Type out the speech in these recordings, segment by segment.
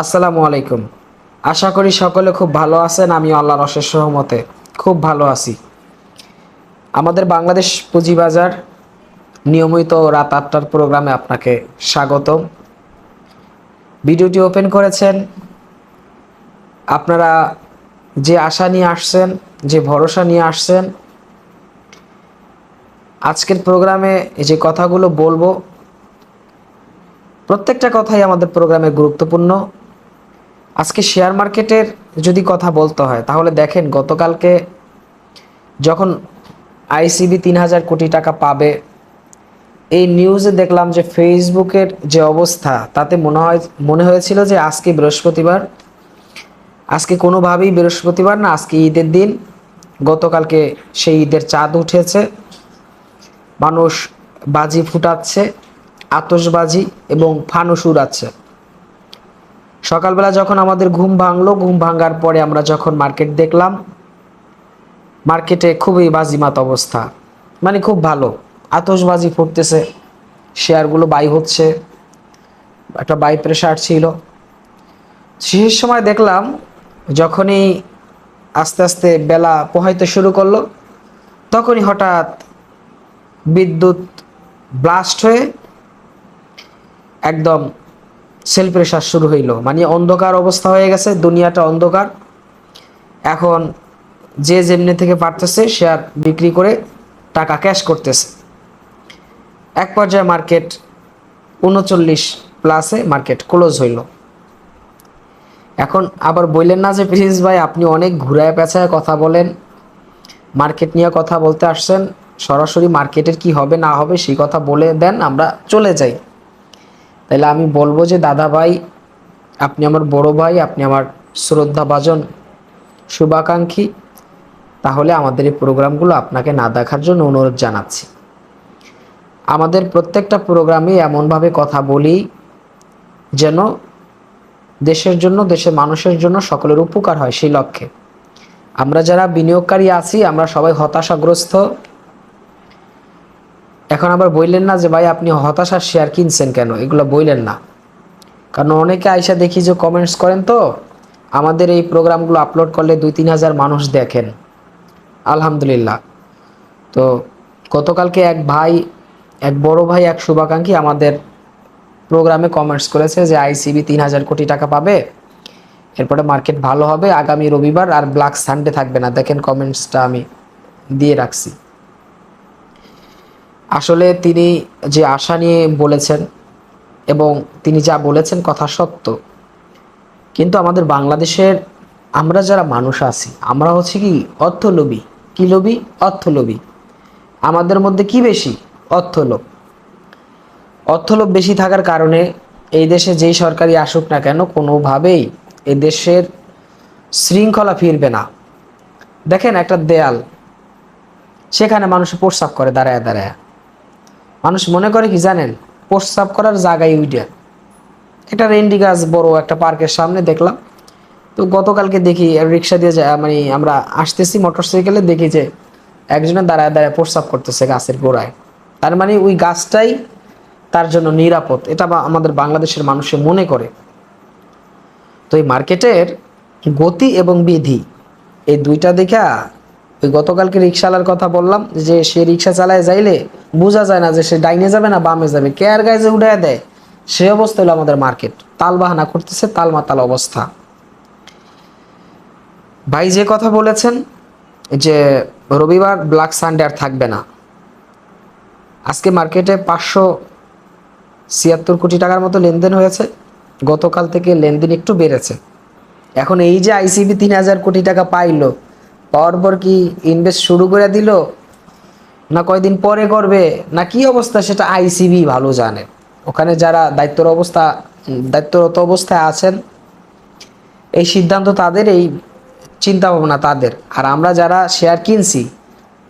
আসসালামু আলাইকুম। আশা করি সকলে খুব ভালো আছেন আমি আল্লাহর অশেষ সহমতে খুব ভালো আছি। আমাদের বাংলাদেশ পুঁজিবাজার নিয়মিত রাত আটটার প্রোগ্রামে আপনাকে স্বাগতম। ভিডিওটি ওপেন করেছেন, আপনারা যে আশা নিয়ে আসছেন, যে ভরসা নিয়ে আসছেন, আজকের প্রোগ্রামে যে কথাগুলো বলব, প্রত্যেকটা কথাই আমাদের প্রোগ্রামে গুরুত্বপূর্ণ। আজকে শেয়ার মার্কেটের যদি কথা বলতে হয়, তাহলে দেখেন গতকালকে যখন আইসিবি তিন হাজার কোটি টাকা পাবে, এই নিউজে দেখলাম যে ফেসবুকের যে অবস্থা, তাতে মনে হয়, মনে হয়েছিল যে আজকে বৃহস্পতিবার। আজকে কোনোভাবেই বৃহস্পতিবার না, আজকে ঈদের দিন। গতকালকে সেই ঈদের চাঁদ উঠেছে। মানুষ বাজি ফুটাচ্ছে, আতশবাজি এবং ফানুস উড়াচ্ছে। সকালবেলা যখন আমাদের ঘুম ভাঙলো, ঘুম ভাঙার পরে আমরা যখন মার্কেট দেখলাম, মার্কেটে খুবই বাজিমাত অবস্থা। মানে খুব ভালো। আতশবাজি ফুটতেছে, শেয়ারগুলো বাই হচ্ছে, একটা বাই প্রেশার ছিল। শেষ সময় দেখলাম, যখনই আস্তে আস্তে বেলা পোহাইতে শুরু করল, তখনই হঠাৎ বিদ্যুৎ ব্লাস্ট হয়ে একদম সেল প্রেশার শুরু হইল। মানে অন্ধকার অবস্থা হয়ে গেছে, দুনিয়াটা অন্ধকার। এখন যে যেমনি থেকে পারতেছে শেয়ার বিক্রি করে টাকা ক্যাশ করতেছে। এক পর্যায়ে মার্কেট উনচল্লিশ প্লাসে মার্কেট ক্লোজ হইল। এখন আবার বললেন না যে প্রিন্স ভাই, আপনি অনেক ঘুরায় পেঁচায় কথা বলেন মার্কেট নিয়ে কথা বলতে আসছেন। সরাসরি মার্কেটের কি হবে না হবে সেই কথা বলে দেন, আমরা চলে যাই। তাহলে আমি বলব যে, দাদা ভাই, আপনি আমার বড় ভাই, আপনি আমার শ্রদ্ধাভাজন, শুভাকাঙ্ক্ষী। তাহলে আমাদের এই প্রোগ্রামগুলো আপনাকে না দেখার জন্য অনুরোধ জানাচ্ছি। আমাদের প্রত্যেকটা প্রোগ্রামে এমনভাবে কথা বলি যেন দেশের জন্য, দেশের মানুষের জন্য সকলের উপকার হয় সেই লক্ষ্যে। আমরা যারা বিনিয়োগকারী আছি, আমরা সবাই হতাশাগ্রস্ত এখন আবার বললেন না যে, ভাই, আপনি হতাশার শেয়ার কিনছেন কেন? এগুলো বললেন না। কারণ অনেকে আইসা দেখি যে কমেন্টস করেন তো, আমাদের এই প্রোগ্রামগুলো আপলোড করলে দুই তিন হাজার মানুষ দেখেন। আলহামদুলিল্লাহ। তো গতকালকে এক ভাই, এক বড় ভাই, এক শুভাকাঙ্ক্ষী আমাদের প্রোগ্রামে কমেন্টস করেছে যে, আইসিবি তিন হাজার কোটি টাকা পাবে, এরপরে মার্কেট ভালো হবে, আগামী রবিবার আর ব্ল্যাক সানডে থাকবে না। দেখেন কমেন্টসটা আমি দিয়ে রাখছি। আসলে তিনি যে আশা নিয়ে বলেছেন এবং তিনি যা বলেছেন কথা সত্য। কিন্তু আমাদের বাংলাদেশের আমরা যারা মানুষ আছি, আমরা হচ্ছে কি অর্থলোভী। কি লোভী? অর্থলোভী। আমাদের মধ্যে কি বেশি? অর্থলোভ। অর্থলোভ বেশি থাকার কারণে এই দেশে যেই সরকারি আসুক না কেন, কোনোভাবেই এই দেশের শৃঙ্খলা ফিরবে না। দেখেন একটা দেয়াল, সেখানে মানুষ প্রস্রাব করে দাঁড়ায় দাঁড়ায়। মানুষ মনে করে কি জানেন? প্রস্রাব করার জায়গায় উইটে একটা রেন্ডি গাছ বড় একটা পার্কের সামনে দেখলাম। তো গতকালকে দেখি রিক্সা দিয়ে যা- মানে আমরা আসতেছি মোটর সাইকেলে দেখি যে একজনে দাঁড়ায় দাঁড়ায় প্রস্রাব করতেছে গাছের গোড়ায়। তার মানে ওই গাছটাই তার জন্য নিরাপদ। এটা আমাদের বাংলাদেশের মানুষে মনে করে। তো এই মার্কেটের গতি এবং বিধি, এই দুইটা দেখা ওই গতকালকে রিক্সাওয়ালার কথা বললাম যে সে রিক্সা চালায় যাইলে বোঝা যায় না যে সে ডাইনে যাবে না বামে যাবে। কে আর গায়ে যে উঠায় দেয়। সে অবস্থা হলো আমাদের মার্কেট। তাল বাহানা করতেছে, তাল মাতাল অবস্থা। ভাই যে কথা বলেছেন যে রবিবার ব্ল্যাক সানডে আর থাকবে না। আজকে মার্কেটে পাঁচশো ছিয়াত্তর কোটি টাকার মতো লেনদেন হয়েছে। গতকাল থেকে লেনদেন একটু বেড়েছে। এখন এই যে আইসিবি তিন হাজার কোটি টাকা পাইলো পাওয়ার পর কি ইনভেস্ট শুরু করে দিল? না কয়দিন পরে করবে? না কি অবস্থা সেটা আইসিবি ভালো জানে। ওখানে যারা দায়িত্বর অবস্থা, দায়িত্বরত অবস্থায় আছেন, এই সিদ্ধান্ত তাদের, এই চিন্তা ভাবনা তাদের। আর আমরা যারা শেয়ার কিনছি,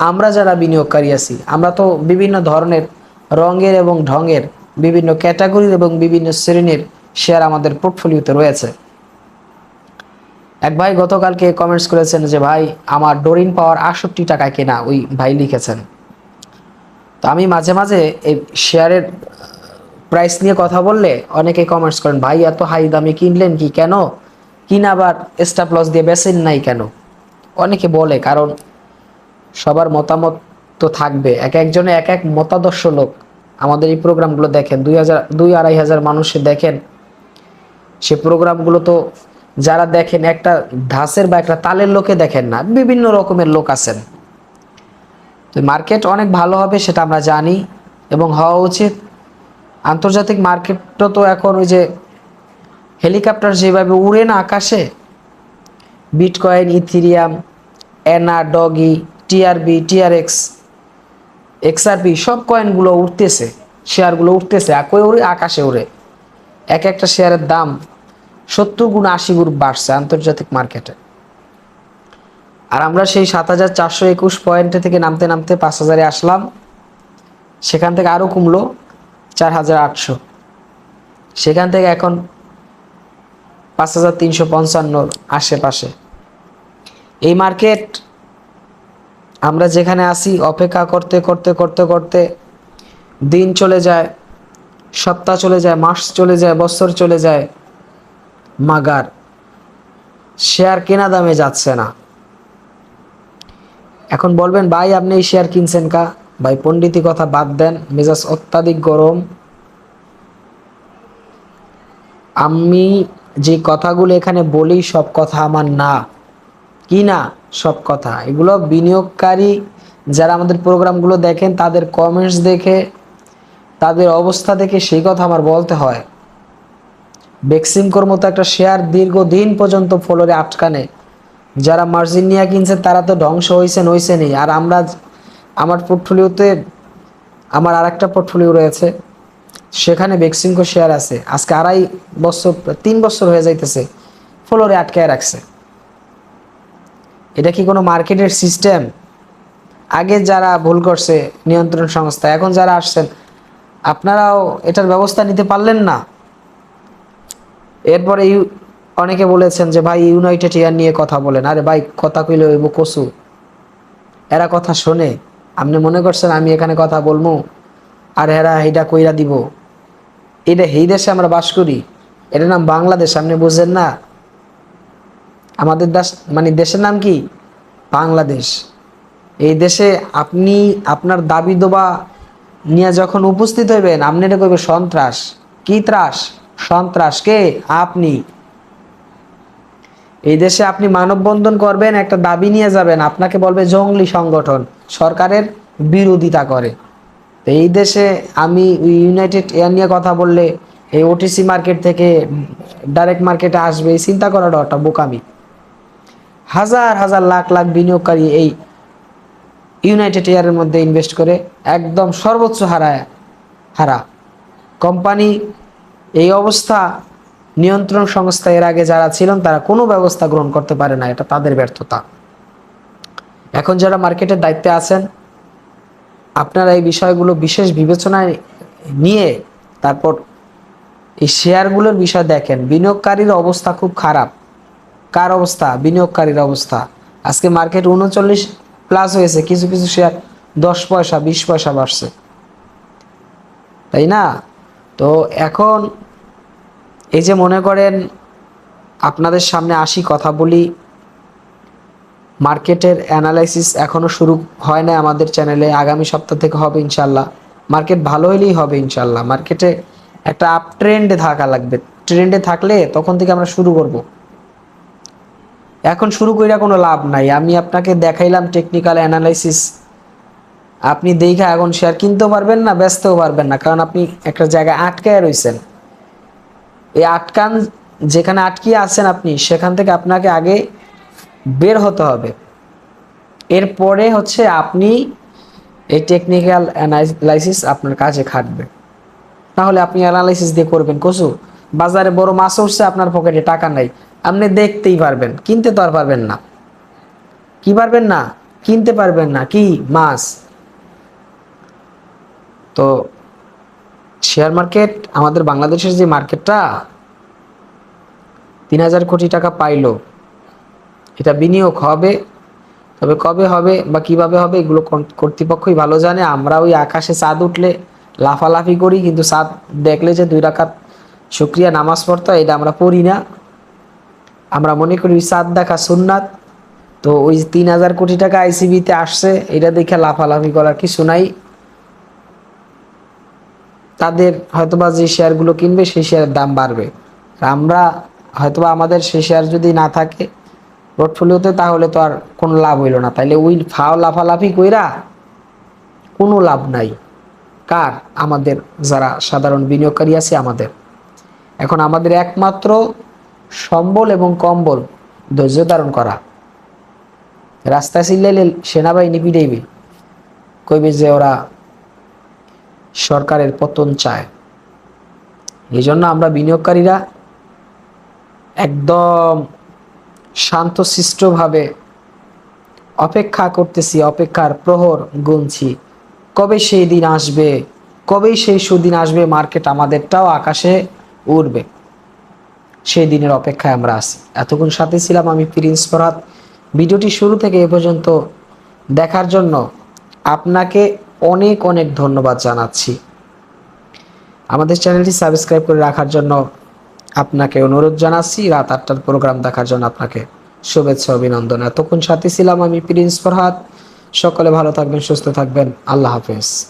আমরা যারা বিনিয়োগকারী আছি, আমরা তো বিভিন্ন ধরনের রঙের এবং ঢঙের বিভিন্ন ক্যাটাগরির এবং বিভিন্ন শ্রেণির শেয়ার আমাদের পোর্টফোলিওতে রয়েছে। এক ভাই গতকালকে কমেন্টস করেছেন যে, ভাই, আমার ডোরিন পাওয়ার আটষট্টি টাকায় কেনা ওই ভাই লিখেছেন। তো আমি মাঝে মাঝে এই শেয়ারের প্রাইস নিয়ে কথা বললে অনেকে কমেন্টস করেন, ভাই, এত হাই দামে কিনলেন কি কেন? কিনা আবার স্টাপ লস দিয়ে বেচেন নাই কেন? অনেকে বলে, কারণ সবার মতামত তো থাকবে। এক একজনে এক এক মতাদর্শ লোক। আমাদের এই প্রোগ্রামগুলো দেখেন, দুই হাজার, দুই আড়াই হাজার মানুষে দেখেন। সে প্রোগ্রামগুলো তো যারা দেখেন একটা ধাসের বা একটা তালের লোকে দেখেন না, বিভিন্ন রকমের লোক আছেন। তো মার্কেট অনেক ভালো হবে সেটা আমরা জানি এবং হওয়া উচিত। আন্তর্জাতিক মার্কেটটা তো এখন ওই যে হেলিকপ্টার যেভাবে উড়ে না আকাশে বিটকয়েন ইথিরিয়াম এনা doggy T R B T R X X R P সব কয়েনগুলো উঠতেছে শেয়ারগুলো উঠতেছে একই উড়ে? আকাশে উড়ে। এক একটা শেয়ারের দাম সত্তর গুণ আশি গুণ বাড়ছে আন্তর্জাতিক মার্কেটে। আর আমরা সেই সাত হাজার চারশো একুশ পয়েন্টে থেকে নামতে নামতে পাঁচ হাজারে আসলাম। সেখান থেকে আরও কমলো চার হাজার আটশো। সেখান থেকে এখন পাঁচ হাজার তিনশো পঞ্চান্নর আশেপাশে। এই মার্কেট আমরা যেখানে আসি অপেক্ষা করতে করতে করতে করতে দিন চলে যায়, সপ্তাহ চলে যায়, মাস চলে যায়, বছর চলে যায়। মাগার শেয়ার কেনা দামে যাচ্ছে না। এখন বলবেন, ভাই, আপনি শেয়ার কিনছেন কা? ভাই পণ্ডিতি কথা বাদ দেন, মেজাজ অত্যাধিক গরম। আমি যে কথাগুলো এখানে বলি, সব কথা আমার না। কি না সব কথা? এগুলো বিনিয়োগকারী যারা আমাদের প্রোগ্রামগুলো দেখেন, তাদের কমেন্টস দেখে, তাদের অবস্থা দেখে সেই কথা আমার বলতে হয়। বেক্সিমকোর মতো একটা শেয়ার দীর্ঘদিন পর্যন্ত ফ্লোরে আটকানে। যারা মার্জিন নিয়ে কিনছে, তারা তো ধ্বংস হয়েছেন হয়েছেনই আর আমরা আমার পোর্টফোলিওতে আমার আর একটা পোর্টফোলিও রয়েছে। সেখানে বেক্সিমকো শেয়ার আছে। আজকে আড়াই বছর, তিন বছর হয়ে যাইতেছে। ফ্লোরে আটকায় রাখছে। এটা কি কোনো মার্কেটের সিস্টেম আগে যারা ভুল করছে, নিয়ন্ত্রণ সংস্থা, এখন যারা আসছেন, আপনারাও এটার ব্যবস্থা নিতে পারলেন না? এরপরে অনেকে বলেছেন যে, ভাই ইউনাইটেড ইয়ার নিয়ে কথা বলেন। আরে ভাই, কথা কইলে হইব কসু? এরা কথা শোনে। আপনি মনে করছেন আমি এখানে কথা বলব আর এরা এইটা কইরা দিব। এটা এই দেশে আমরা বাস করি। এটার নাম বাংলাদেশ, আপনি বুঝেন না? আমাদের দেশ মানে দেশের নাম কি? বাংলাদেশ। এই দেশে আপনি, আপনার দাবি দোবা নিয়ে যখন উপস্থিত হইবেন, আপনি এটা করবে সন্ত্রাস। কি ত্রাস? সন্ত্রাস কে আপনি এই দেশে আপনি মানববন্ধন করবেন, একটা দাবি নিয়ে যাবেন, আপনাকে বলবে জঙ্গলি সংগঠন, সরকারের বিরোধিতা করে। তো এই দেশে আমি ইউনাইটেড এয়ার নিয়ে কথা বললে এই ওটিসি মার্কেট থেকে ডাইরেক্ট মার্কেটে আসবে, এই চিন্তা করাটা একটা বোকামি। হাজার হাজার লাখ লাখ বিনিয়োগকারী এই ইউনাইটেড এয়ারের মধ্যে ইনভেস্ট করে একদম সর্বোচ্চ হারায়, হারা। কোম্পানি এই অবস্থা নিয়ন্ত্রণ সংস্থা এর আগে যারা ছিলেন, তারা কোনো ব্যবস্থা গ্রহণ করতে পারে না, এটা তাদের ব্যর্থতা। এখন যারা মার্কেটের দায়িত্বে আছেন, আপনারা এই বিষয়গুলো বিশেষ বিবেচনায় নিয়ে তারপর এই শেয়ারগুলোর বিষয় দেখেন। বিনিয়োগকারীর অবস্থা খুব খারাপ। কার অবস্থা? বিনিয়োগকারীর অবস্থা। আজকে মার্কেট উনচল্লিশ প্লাস হয়েছে, কিছু কিছু শেয়ার দশ পয়সা, বিশ পয়সা বাড়ছে। তাই না? তো এখন এই যে মনে করেন আপনাদের সামনে আসি, কথা বলি। মার্কেটের অ্যানালাইসিস এখনও শুরু হয় না আমাদের চ্যানেলে, আগামী সপ্তাহ থেকে হবে ইনশাল্লাহ মার্কেট ভালো হলেই হবে ইনশাল্লাহ মার্কেটে একটা আপ ট্রেন্ডে থাকা লাগবে। ট্রেন্ডে থাকলে তখন থেকে আমরা শুরু করব। এখন শুরু কইরা কোনো লাভ নাই। আমি আপনাকে দেখাইলাম টেকনিক্যাল অ্যানালাইসিস আপনি দেখে এখন শেয়ার কিনতেও পারবেন না, বেচতেও পারবেন না। কারণ আপনি একটা জায়গায় আটকায় রইছেন। এই আটকান যেখানে আটকিয়ে আছেন আপনি, সেখান থেকে আপনাকে আগে বের হতে হবে। এরপরে হচ্ছে আপনি এই টেকনিক্যাল অ্যানালাইসিস আপনার কাজে খাটবে। তাহলে আপনি অ্যানালাইসিস দিয়ে করবেন কসু। বাজারে বড় মাছ উঠছে, আপনার পকেটে টাকা নাই। আপনি দেখতেই পারবেন, কিনতে তো আর পারবেন না। কি পারবেন না? কিনতে পারবেন না। কি? মাছ। তো শেয়ার মার্কেট আমাদের বাংলাদেশের যে মার্কেটটা, তিন হাজার কোটি টাকা পাইলো। এটা বিনিয়োগ হবে, তবে কবে হবে বা কীভাবে হবে এগুলো কর্তৃপক্ষই ভালো জানে। আমরা ওই আকাশে চাঁদ উঠলে লাফালাফি করি, কিন্তু সাত দেখলে যে দুই রাকাত শুক্রিয়া নামাজ পড়তো এটা আমরা পড়ি না। আমরা মনে করি সাত দেখা সুন্নাত, তো ওই তিন হাজার কোটি টাকা আইসিবিতে আসছে, এটা দেখে লাফালাফি করার কিছু নাই। তাদের হয়তোবা যে শেয়ারগুলো কিনবে, সেই শেয়ারের দাম বাড়বে। আমরা হয়তোবা আমাদের সেই শেয়ার যদি না থাকে পোর্টফোলিওতে তাহলে তো আর কোনো লাভ হইল না। তাইলে ওই ফাও লাফালাফি কইরা কোনো লাভ নাই। কার? আমাদের যারা সাধারণ বিনিয়োগকারী আছে, আমাদের। এখন আমাদের একমাত্র সম্বল এবং কম্বল ধৈর্য ধারণ করা। রাস্তায় চিল্লাইলে সেনাবাহিনী পিটাইবে। কইবে যে ওরা সরকারের পতন চায়। এই জন্য আমরা বিনিয়োগকারীরা একদম শান্তশিষ্টভাবে অপেক্ষা করতেছি, অপেক্ষার প্রহর গুনছি। কবে সেই দিন আসবে, কবেই সেই সুদিন আসবে, মার্কেট আমাদেরটাও আকাশে উড়বে। সেই দিনের অপেক্ষায় আমরা আছি। এতক্ষণ সাথে ছিলাম আমি প্রিন্স ফরহাদ। ভিডিওটি শুরু থেকে এ পর্যন্ত দেখার জন্য আপনাকে অনেক অনেক ধন্যবাদ জানাচ্ছি। আমাদের চ্যানেলটি সাবস্ক্রাইব করে রাখার জন্য আপনাকে অনুরোধ জানাচ্ছি। রাত আটটার প্রোগ্রাম দেখার জন্য আপনাকে শুভেচ্ছা, অভিনন্দন। এতক্ষণ সাথে ছিলাম আমি প্রিন্স ফরহাদ সকলে ভালো থাকবেন, সুস্থ থাকবেন। আল্লাহ হাফেজ।